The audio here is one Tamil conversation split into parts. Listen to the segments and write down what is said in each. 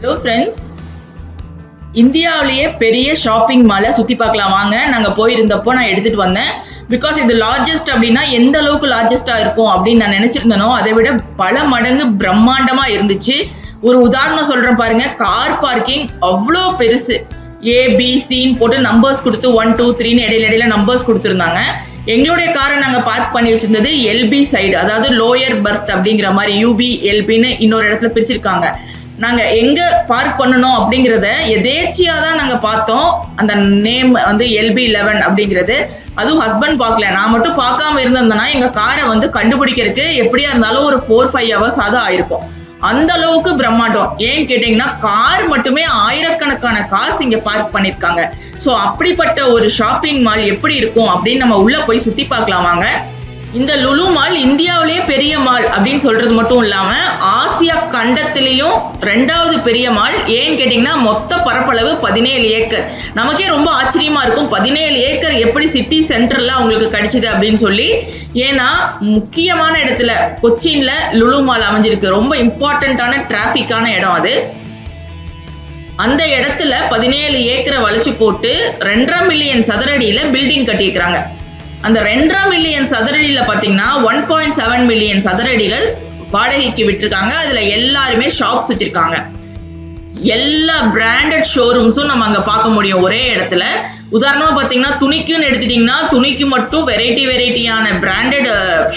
ஹலோ ஃப்ரெண்ட்ஸ் இந்தியாவிலேயே பெரிய ஷாப்பிங் மாலை சுற்றி பார்க்கலாம். வாங்க நாங்கள் போயிருந்தப்போ நான் எடுத்துகிட்டு வந்தேன். பிகாஸ் இது லார்ஜஸ்ட் அப்படின்னா எந்த அளவுக்கு லார்ஜஸ்ட்டாக இருக்கும் அப்படின்னு நான் நினச்சிருந்தனோ அதை விட பல மடங்கு பிரம்மாண்டமாக இருந்துச்சு. ஒரு உதாரணம் சொல்கிறேன் பாருங்க. கார் பார்க்கிங் அவ்வளோ பெருசு. ஏபிசின்னு போட்டு நம்பர்ஸ் கொடுத்து ஒன் டூ த்ரீன்னு இடையில இடையில நம்பர்ஸ் கொடுத்துருந்தாங்க. எங்களுடைய காரை நாங்கள் பார்க் பண்ணி வச்சிருந்தது எல்பி சைடு அதாவது லோயர் பர்த் அப்படிங்கிற மாதிரி யூபி எல்பின்னு இன்னொரு இடத்துல பிரிச்சிருக்காங்க. நாங்க எங்க பார்க் பண்ணணும் அப்படிங்கறத எதேச்சியா தான் நாங்க பார்த்தோம். அந்த நேம் வந்து எல்பி லெவன் அப்படிங்கிறது. அதுவும் ஹஸ்பண்ட் பார்க்கல. நான் மட்டும் பார்க்காம இருந்திருந்தேன்னா எங்க காரை வந்து கண்டுபிடிக்கிறதுக்கு எப்படியா இருந்தாலும் ஒரு ஃபோர் ஃபைவ் ஹவர்ஸ் ஆதான் ஆயிருக்கும். அந்த அளவுக்கு பிரம்மாண்டம். ஏன்னு கேட்டீங்கன்னா கார் மட்டுமே ஆயிரக்கணக்கான கார்ஸ் இங்க பார்க் பண்ணிருக்காங்க சோ அப்படிப்பட்ட ஒரு ஷாப்பிங் மால் எப்படி இருக்கும் அப்படின்னு நம்ம உள்ள போய் சுத்தி பார்க்கலாம் வாங்க இந்த லுலு மால் இந்தியாவிலேயே பெரிய மால் அப்படின்னு சொல்றது மட்டும் இல்லாம ஆசியா கண்டத்திலையும் ரெண்டாவது பெரிய மால். ஏன்னு கேட்டீங்கன்னா மொத்த பரப்பளவு பதினேழு ஏக்கர். நமக்கே ரொம்ப ஆச்சரியமா இருக்கும். பதினேழு ஏக்கர் எப்படி சிட்டி சென்டர்ல அவங்களுக்கு கிடைச்சது அப்படின்னு சொல்லி. ஏன்னா முக்கியமான இடத்துல கொச்சின்ல லுலு மால் அமைஞ்சிருக்கு. ரொம்ப இம்பார்ட்டண்ட்டான டிராஃபிக்கான இடம் அது. அந்த இடத்துல பதினேழு ஏக்கரை வளைச்சு போட்டு ரெண்டரை மில்லியன் சதுரடியில பில்டிங் கட்டியிருக்கிறாங்க. அந்த ரெண்டரை மில்லியன் சதுரடியில பாத்தீங்கன்னா ஒன் பாயிண்ட் செவன் மில்லியன் சதுரடிகள் வாடகைக்கு விட்டுருக்காங்க. அதுல எல்லாருமே ஷாப்ஸ் வச்சிருக்காங்க. எல்லா பிராண்டட் ஷோரூம்ஸும் நம்ம அங்க பார்க்க முடியும் ஒரே இடத்துல. உதாரணமா பாத்தீங்கன்னா துணிக்குன்னு எடுத்துட்டீங்கன்னா துணிக்கு மட்டும் வெரைட்டி வெரைட்டியான பிராண்டட்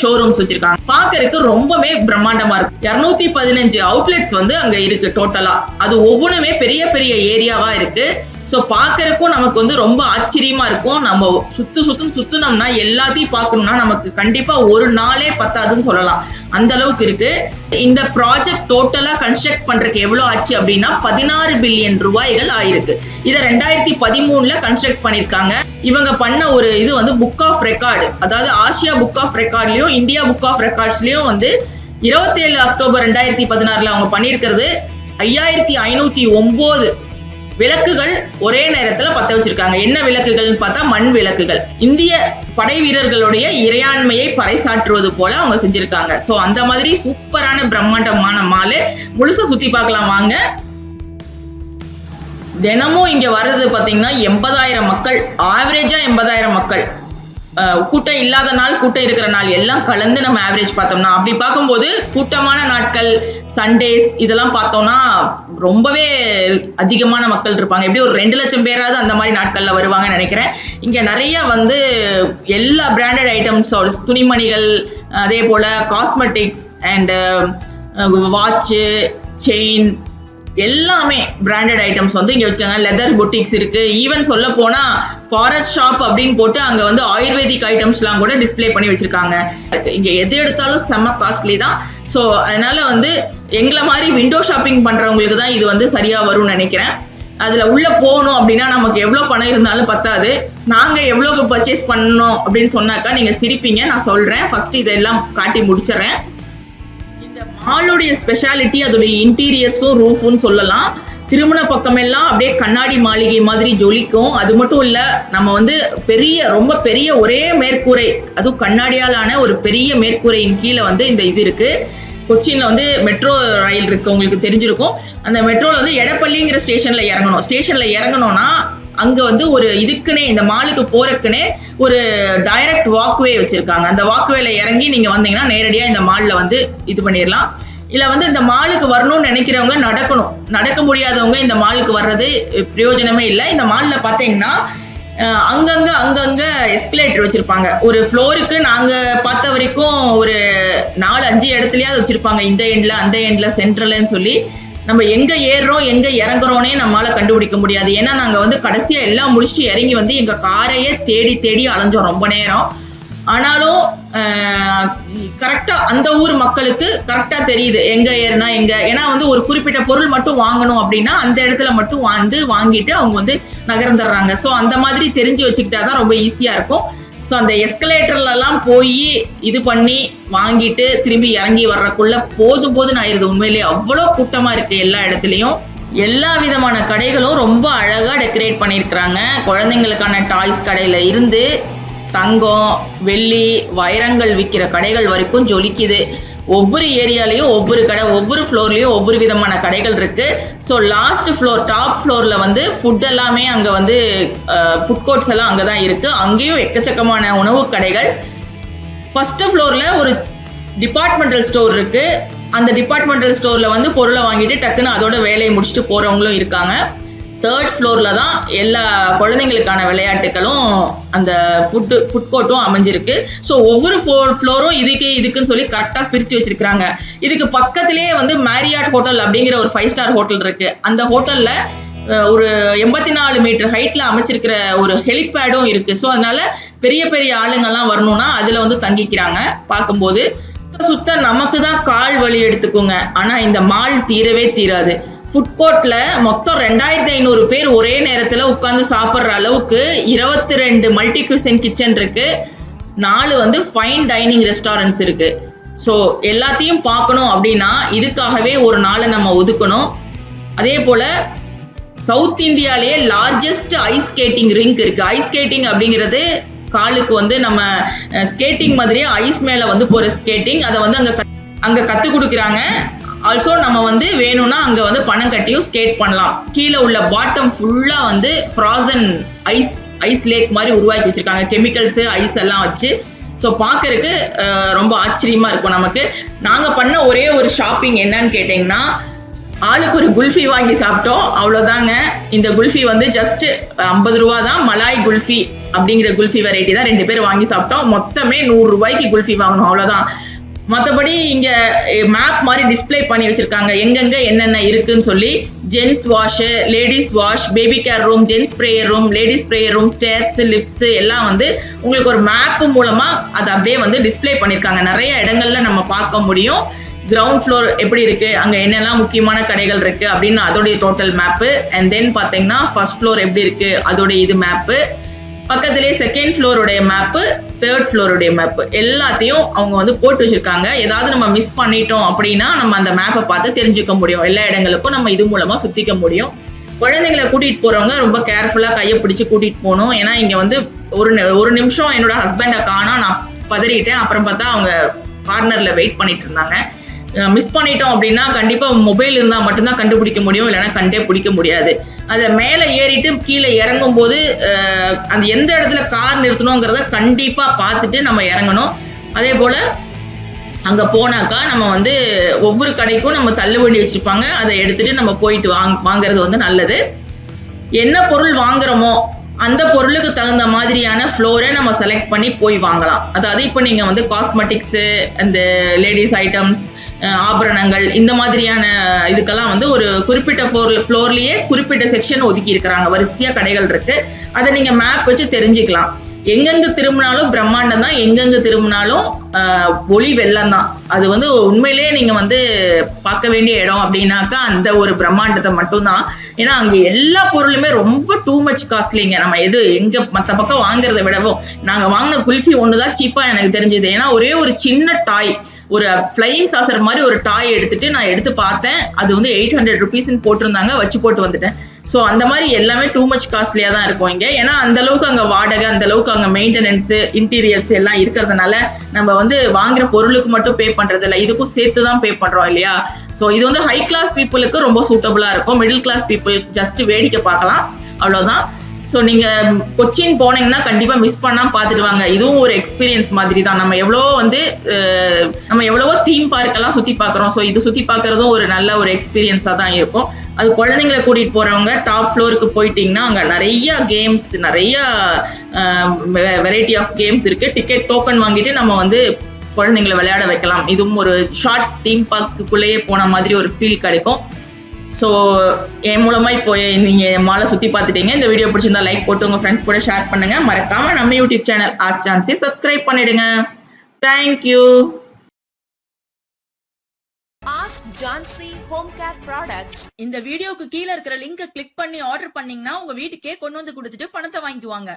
ஷோரூம்ஸ் வச்சிருக்காங்க. பாக்குறதுக்கு ரொம்பவே பிரம்மாண்டமா இருக்கு இருநூத்தி பதினஞ்சு அவுட்லெட்ஸ் வந்து அங்க இருக்கு டோட்டலா அது ஒவ்வொன்றுமே பெரிய பெரிய ஏரியாவா இருக்கு. ஸோ பார்க்கறக்கும் நமக்கு வந்து ரொம்ப ஆச்சரியமா இருக்கும். நம்ம சுத்து சுத்தும் சுத்தினோம்னா எல்லாத்தையும் பார்க்கணும்னா நமக்கு கண்டிப்பா ஒரு நாளே பத்தாதுன்னு சொல்லலாம். அந்த அளவுக்கு இருக்கு. இந்த ப்ராஜெக்ட் டோட்டலா கன்ஸ்ட்ரக்ட் பண்றதுக்கு எவ்வளவு ஆச்சு அப்படின்னா பதினாறு பில்லியன் ரூபாய்கள் ஆயிருக்கு. இதை ரெண்டாயிரத்தி பதிமூணுல கன்ஸ்ட்ரக்ட் பண்ணிருக்காங்க இவங்க பண்ண ஒரு இது வந்து புக் ஆஃப் ரெக்கார்டு அதாவது ஆசியா புக் ஆஃப் ரெக்கார்ட்லயும் இந்தியா புக் ஆஃப் ரெக்கார்ட்ஸ்லயும் வந்து இருபத்தேழு அக்டோபர் ரெண்டாயிரத்தி பதினாறுல அவங்க பண்ணியிருக்கிறது ஐயாயிரத்தி ஐநூத்தி ஒன்பது விளக்குகள் ஒரே நேரத்துல பத்த வச்சிருக்காங்க. என்ன விளக்குகள்னு பார்த்தா மண் விளக்குகள். இந்திய படை வீரர்களுடைய இறையாண்மையை பறைசாற்றுவது போல அவங்க செஞ்சிருக்காங்க. சோ அந்த மாதிரி சூப்பரான பிரம்மாண்டமான மாலு முழுசா சுத்தி பார்க்கலாம் வாங்க. தினமும் இங்க வர்றது பாத்தீங்கன்னா எண்பதாயிரம் மக்கள். ஆவரேஜா எண்பதாயிரம் மக்கள். கூட்டம் இல்லாத நாள் கூட்டம் இருக்கிற நாள் எல்லாம் கலந்து நம்ம ஆவரேஜ் பார்த்தோம்னா அப்படி பார்க்கும்போது கூட்டமான நாட்கள் சண்டேஸ் இதெல்லாம் பார்த்தோம்னா ரொம்பவே அதிகமான மக்கள் இருப்பாங்க. எப்படி ஒரு ரெண்டு லட்சம் பேராவது அந்த மாதிரி நாட்கள்ல வருவாங்கன்னு நினைக்கிறேன். இங்க நிறைய வந்து எல்லா பிராண்டட் ஐட்டம்ஸோட துணிமணிகள் அதே போல காஸ்மெட்டிக்ஸ் அண்ட் வாட்சு செயின் எல்லாமே பிராண்டட் ஐட்டம்ஸ் வந்து இங்க வச்சிருக்காங்க லெதர் பொட்டிக்ஸ் இருக்கு. ஈவன் சொல்ல போனா ஃபாரஸ்ட் ஷாப் அப்படின்னு போட்டு அங்க வந்து ஆயுர்வேதிக் ஐட்டம்ஸ்லாம் கூட டிஸ்ப்ளே பண்ணி வச்சிருக்காங்க. இங்க எது எடுத்தாலும் செம்ம காஸ்ட்லி தான். ஸோ அதனால வந்து எங்களை மாதிரி விண்டோ ஷாப்பிங் பண்றவங்களுக்கு தான் இது வந்து சரியா வரும்னு நினைக்கிறேன். அதுல உள்ள போகணும் அப்படின்னா நமக்கு எவ்வளவு பணம் இருந்தாலும் பத்தாது. நாங்க எவ்வளவுக்கு பர்ச்சேஸ் பண்ணணும் அப்படின்னு சொன்னாக்கா நீங்க சிரிப்பீங்க. நான் சொல்றேன். ஃபர்ஸ்ட் இதெல்லாம் காட்டி முடிச்சிடுறேன். மாலுடைய ஸ்பெஷாலிட்டி அதோடைய இன்டீரியர்ஸும் ரூஃபும் சொல்லலாம். திருமண பக்கமெல்லாம் அப்படியே கண்ணாடி மாளிகை மாதிரி ஜொலிக்கும். அது மட்டும் இல்ல நம்ம வந்து பெரிய ரொம்ப பெரிய ஒரே மேற்கூரை அதுவும் கண்ணாடியாலான ஒரு பெரிய மேற்கூரையின் கீழே வந்து இந்த இது இருக்கு. கொச்சின்ல வந்து மெட்ரோ ரயில் இருக்கு உங்களுக்கு தெரிஞ்சிருக்கும். அந்த மெட்ரோல வந்து எடப்பள்ளிங்கிற ஸ்டேஷன்ல இறங்கணும். ஸ்டேஷன்ல இறங்கணும்னா அங்க வந்து ஒரு இதுக்குன்னே இந்த மாலுக்கு போறதுக்குன்னே ஒரு டைரக்ட் வாக்வே வச்சிருக்காங்க. அந்த வாக்வேல இறங்கி நீங்க வந்தீங்கன்னா நேரடியா இந்த மால்ல வந்து இது பண்ணிடலாம் இல்ல வந்து இந்த மாலுக்கு வரணும்னு நினைக்கிறவங்க நடக்கணும். நடக்க முடியாதவங்க இந்த மாலுக்கு வர்றது பிரயோஜனமே இல்லை. இந்த மால்ல பாத்தீங்கன்னா அங்கங்க அங்கங்க எஸ்கலேட்டர் வச்சிருப்பாங்க. ஒரு ஃப்ளோருக்கு நாங்க பார்த்த வரைக்கும் ஒரு நாலு அஞ்சு இடத்துலயாவது வச்சிருப்பாங்க. இந்த எண்ட்ல அந்த எண்ட்ல சென்ட்ரல்னு சொல்லி. நம்ம எங்க ஏறுறோம் எங்க இறங்குறோனே நம்மளால கண்டுபிடிக்க முடியாது. ஏன்னா நாங்க வந்து கடைசியா எல்லாம் முடிச்சுட்டு இறங்கி வந்து எங்க காரையே தேடி தேடி அலைஞ்சோம் ரொம்ப நேரம். ஆனாலும் கரெக்டா அந்த ஊர் மக்களுக்கு கரெக்டா தெரியுது. எங்க ஏறுனா எங்க. ஏன்னா வந்து ஒரு குறிப்பிட்ட பொருள் மட்டும் வாங்கணும் அப்படின்னா அந்த இடத்துல மட்டும் வந்து வாங்கிட்டு அவங்க வந்து நகர்ந்துடுறாங்க. ஸோ அந்த மாதிரி தெரிஞ்சு வச்சுக்கிட்டாதான் ரொம்ப ஈஸியா இருக்கும். ஸோ அந்த எஸ்கலேட்டர்ல எல்லாம் போய் இது பண்ணி வாங்கிட்டு திரும்பி இறங்கி வர்றதுக்குள்ள போதும் போதுன்னு ஆயிருது. உண்மையிலேயே அவ்வளோ கூட்டமா இருக்கு எல்லா இடத்துலையும். எல்லா விதமான கடைகளும் ரொம்ப அழகா டெக்கரேட் பண்ணியிருக்கிறாங்க. குழந்தைங்களுக்கான டாய்ஸ் கடையில இருந்து தங்கம் வெள்ளி வைரங்கள் விற்கிற கடைகள் வரைக்கும் ஜொலிக்குது. ஒவ்வொரு ஏரியாலையும் ஒவ்வொரு கடை ஒவ்வொரு ஃப்ளோர்லயும் ஒவ்வொரு விதமான கடைகள் இருக்கு. ஸோ லாஸ்ட் ஃப்ளோர் டாப் ஃப்ளோர்ல வந்து ஃபுட் எல்லாமே அங்க வந்து ஃபுட் கோர்ட்ஸ் எல்லாம் அங்கதான் இருக்கு. அங்கேயும் எக்கச்சக்கமான உணவு கடைகள். ஃபர்ஸ்ட் ஃப்ளோர்ல ஒரு டிபார்ட்மெண்டல் ஸ்டோர் இருக்கு. அந்த டிபார்ட்மெண்டல் ஸ்டோர்ல வந்து பொருளை வாங்கிட்டு டக்குன்னு அதோட வேலையை முடிச்சுட்டு போறவங்களும் இருக்காங்க. தேர்ட் ஃப்ளோர்ல தான் எல்லா குழந்தைங்களுக்கான விளையாட்டுகளும் அந்த ஃபுட்டு ஃபுட் கோர்ட்டும் அமைஞ்சிருக்கு. ஸோ ஒவ்வொரு ஃபோர் ஃப்ளோரும் இதுக்கு இதுக்குன்னு சொல்லி கரெக்டாக பிரித்து வச்சிருக்கிறாங்க. இதுக்கு பக்கத்திலேயே வந்து மேரியாட் ஹோட்டல் அப்படிங்கிற ஒரு ஃபைவ் ஸ்டார் ஹோட்டல் இருக்கு. அந்த ஹோட்டலில் ஒரு எண்பத்தி நாலு மீட்டர் ஹைட்ல அமைச்சிருக்கிற ஒரு ஹெலிபேடும் இருக்கு. ஸோ அதனால பெரிய பெரிய ஆளுங்கெல்லாம் வரணும்னா அதில் வந்து தங்கிக்கிறாங்க பார்க்கும்போது. சுத்த நமக்கு தான் கால் வலி எடுத்துக்கோங்க. ஆனால் இந்த மால் தீரவே தீராது. ஃபுட் கோர்ட்ல மொத்தம் ரெண்டாயிரத்தி ஐநூறு பேர் ஒரே நேரத்துல உட்கார்ந்து சாப்பிட்ற அளவுக்கு இருபத்தி ரெண்டு மல்டி குசின் கிச்சன் இருக்கு. நாலு வந்து ஃபைன் டைனிங் ரெஸ்டாரண்ட்ஸ் இருக்கு. ஸோ எல்லாத்தையும் பார்க்கணும் அப்படின்னா இதுக்காகவே ஒரு நாளை நம்ம ஒதுக்கணும். அதே போல சவுத் இந்தியாலேயே லார்ஜஸ்ட் ஐஸ் ஸ்கேட்டிங் ரிங்க் இருக்கு. ஐஸ் ஸ்கேட்டிங் அப்படிங்கிறது காலுக்கு வந்து நம்ம ஸ்கேட்டிங் மாதிரியே ஐஸ் மேல வந்து போற ஸ்கேட்டிங் அதை வந்து அங்க அங்க கத்து கொடுக்குறாங்க. ஆல்சோ நம்ம வந்து வேணும்னா அங்க வந்து பணம் கட்டியும் ஸ்கேட் பண்ணலாம். கீழே உள்ள பாட்டம் ஃபுல்லா வந்து ஃப்ராசன் ஐஸ் ஐஸ் லேக் மாதிரி உருவாக்கி வச்சிருக்காங்க. கெமிக்கல்ஸ் ஐஸ் எல்லாம் வச்சு. ஸோ பார்க்கறதுக்கு ரொம்ப ஆச்சரியமா இருக்கும் நமக்கு. நாங்க பண்ண ஒரே ஒரு ஷாப்பிங் என்னன்னு கேட்டிங்கன்னா ஆளுக்கு ஒரு குல்ஃபி வாங்கி சாப்பிட்டோம். அவ்வளோதாங்க இந்த குல்ஃபி வந்து ஜஸ்ட் ஐம்பது ரூபா தான் மலாய் குல்ஃபி அப்படிங்கிற குல்ஃபி வெரைட்டி தான். ரெண்டு பேர் வாங்கி சாப்பிட்டோம். மொத்தமே நூறு ரூபாய்க்கு குல்ஃபி வாங்கணும். அவ்வளோதான் மற்றபடி இங்க மேப் மாதிரி டிஸ்ப்ளே பண்ணி வச்சிருக்காங்க. எங்கெங்க என்னென்ன இருக்குன்னு சொல்லி gents wash ladies wash baby care room gents prayer room ladies prayer room stairs lifts எல்லாம் வந்து உங்களுக்கு ஒரு மேப் மூலமா அதை அப்படியே வந்து டிஸ்ப்ளே பண்ணியிருக்காங்க. நிறைய இடங்கள்ல நம்ம பார்க்க முடியும். கிரவுண்ட் ஃப்ளோர் எப்படி இருக்கு? அங்க என்னெல்லாம் முக்கியமான கடைகள் இருக்கு? அப்படின்னு அதோடைய டோட்டல் மேப்பு அண்ட் தென் பாத்தீங்கன்னா ஃபர்ஸ்ட் ஃப்ளோர் எப்படி இருக்கு? அதோடைய இது மேப்பு பக்கத்திலே செகண்ட் ஃப்ளோருடைய மேப்பு தேர்ட் ஃப்ளோருடைய மேப் எல்லாத்தையும் அவங்க வந்து போட்டு வச்சிருக்காங்க. ஏதாவது நம்ம மிஸ் பண்ணிட்டோம் அப்படின்னா நம்ம அந்த மேப்பை பார்த்து தெரிஞ்சுக்க முடியும். எல்லா இடங்களுக்கும் நம்ம இது மூலமா சுத்திக்க முடியும். குழந்தைங்களை கூட்டிட்டு போறவங்க ரொம்ப கேர்ஃபுல்லா கையை பிடிச்சு கூட்டிட்டு போகணும். ஏன்னா இங்க வந்து ஒரு நி- ஒரு நிமிஷம் என்னோட ஹஸ்பண்டை காணோம். நான் பதறிட்டேன். அப்புறம் பார்த்தா அவங்க கார்னர்ல வெயிட் பண்ணிட்டு இருந்தாங்க. மிஸ் பண்ணிட்டோம் அப்படின்னா கண்டிப்பா மொபைல் இருந்தா மட்டும்தான் கண்டுபிடிக்க முடியும். இல்லைன்னா கண்டே பிடிக்க முடியாது. அதை மேலே ஏறிட்டு கீழே இறங்கும் போது அந்த எந்த இடத்துல கார் நிறுத்தணுங்கிறத கண்டிப்பா பார்த்துட்டு நம்ம இறங்கணும். அதே போல அங்க போனாக்கா நம்ம வந்து ஒவ்வொரு கடைக்கும் நம்ம தள்ளுவண்டி வச்சுருப்பாங்க. அதை எடுத்துட்டு நம்ம போயிட்டு வாங் வாங்குறது வந்து நல்லது. என்ன பொருள் வாங்குறோமோ அந்த பொருளுக்கு தகுந்த மாதிரியான ஃப்ளோரை நம்ம செலக்ட் பண்ணி போய் வாங்கலாம். அதாவது இப்போ நீங்கள் வந்து காஸ்மெட்டிக்ஸு அந்த லேடிஸ் ஐட்டம்ஸ் ஆபரணங்கள் இந்த மாதிரியான இதுக்கெல்லாம் வந்து ஒரு குறிப்பிட்ட ஃப்ளோர் ஃப்ளோர்லேயே குறிப்பிட்ட செக்ஷன் ஒதுக்கி இருக்கிறாங்க. வரிசையாக கடைகள் இருக்கு. அதை நீங்கள் மேப் வச்சு தெரிஞ்சுக்கலாம். எங்கெங்க திரும்பினாலும் பிரம்மாண்டம் தான் எங்கெங்க திரும்பினாலும் ஒளி வெள்ளம் தான். அது வந்து உண்மையிலேயே நீங்க வந்து பார்க்க வேண்டிய இடம் அப்படின்னாக்கா அந்த ஒரு பிரம்மாண்டத்தை மட்டும்தான். ஏன்னா அங்க எல்லா பொருளுமே ரொம்ப டூ மச் காஸ்ட்லிங்க நம்ம எது எங்க மத்த பக்கம் வாங்குறத விடவும். நாங்க வாங்கின குல்ஃபி ஒண்ணுதான் சீப்பா எனக்கு தெரிஞ்சது. ஏன்னா ஒரே ஒரு சின்ன டாய் ஒரு ஃப்ளையிங் சாசர் மாதிரி ஒரு டாய் எடுத்துட்டு நான் எடுத்து பார்த்தேன். அது வந்து எயிட் ஹண்ட்ரட் ருபீஸ்ன்னு போட்டிருந்தாங்க வச்சு போட்டு வந்துட்டேன். ஸோ அந்த மாதிரி எல்லாமே டூ மச் காஸ்ட்லியாக தான் இருக்கும் இங்கே. ஏன்னா அந்த அளவுக்கு அங்கே வாடகை அந்த அளவுக்கு அங்கே மெயின்டெனன்ஸ் இன்டீரியர்ஸ் எல்லாம் இருக்கிறதுனால நம்ம வந்து வாங்குற பொருளுக்கு மட்டும் பே பண்ணுறது இல்லை இதுக்கும் சேர்த்து தான் பே பண்ணுறோம் இல்லையா? ஸோ இது வந்து ஹை கிளாஸ் பீப்புளுக்கு ரொம்ப சூட்டபுளாக இருக்கும். மிடில் கிளாஸ் பீப்புள் ஜஸ்ட் வேடிக்கை பார்க்கலாம். அவ்வளோதான் ஸோ நீங்க கொச்சின் போனீங்கன்னா கண்டிப்பா மிஸ் பண்ணாம பார்த்துட்டு வாங்க. இதுவும் ஒரு எக்ஸ்பீரியன்ஸ் மாதிரி தான் நம்ம எவ்வளோ வந்து நம்ம எவ்வளவோ தீம் பார்க் எல்லாம் சுத்தி பார்க்கறோம். ஸோ இது சுற்றி பார்க்கறதும் ஒரு நல்ல ஒரு எக்ஸ்பீரியன்ஸா தான் இருக்கும். அது குழந்தைங்களை கூட்டிட்டு போறவங்க டாப் ஃப்ளோருக்கு போயிட்டீங்கன்னா அங்கே நிறைய கேம்ஸ் நிறைய வெரைட்டி ஆஃப் கேம்ஸ் இருக்கு. டிக்கெட் டோக்கன் வாங்கிட்டு நம்ம வந்து குழந்தைங்களை விளையாட வைக்கலாம். இதுவும் ஒரு ஷார்ட் தீம் பார்க்குள்ளேயே போன மாதிரி ஒரு ஃபீல் கிடைக்கும். ஸோ என் மூலமா இப்போ நீங்க மாலை சுத்தி பார்த்துட்டீங்க. இந்த வீடியோ பிடிச்சிருந்தா லைக் போட்டு உங்க ஃப்ரெண்ட்ஸ் கூட ஷேர் பண்ணுங்க. மறக்காம நம்ம YouTube channel ask Jansi subscribe பண்ணிடுங்க. Thank you Ask Jansi Home Care Products. இந்த வீடியோக்கு கீழே இருக்கிற லிங்கை கிளிக் பண்ணி ஆர்டர் பண்ணீங்கன்னா உங்க வீட்டுக்கே கொண்டு வந்து கொடுத்துட்டு பணத்தை வாங்கிக்குவாங்க.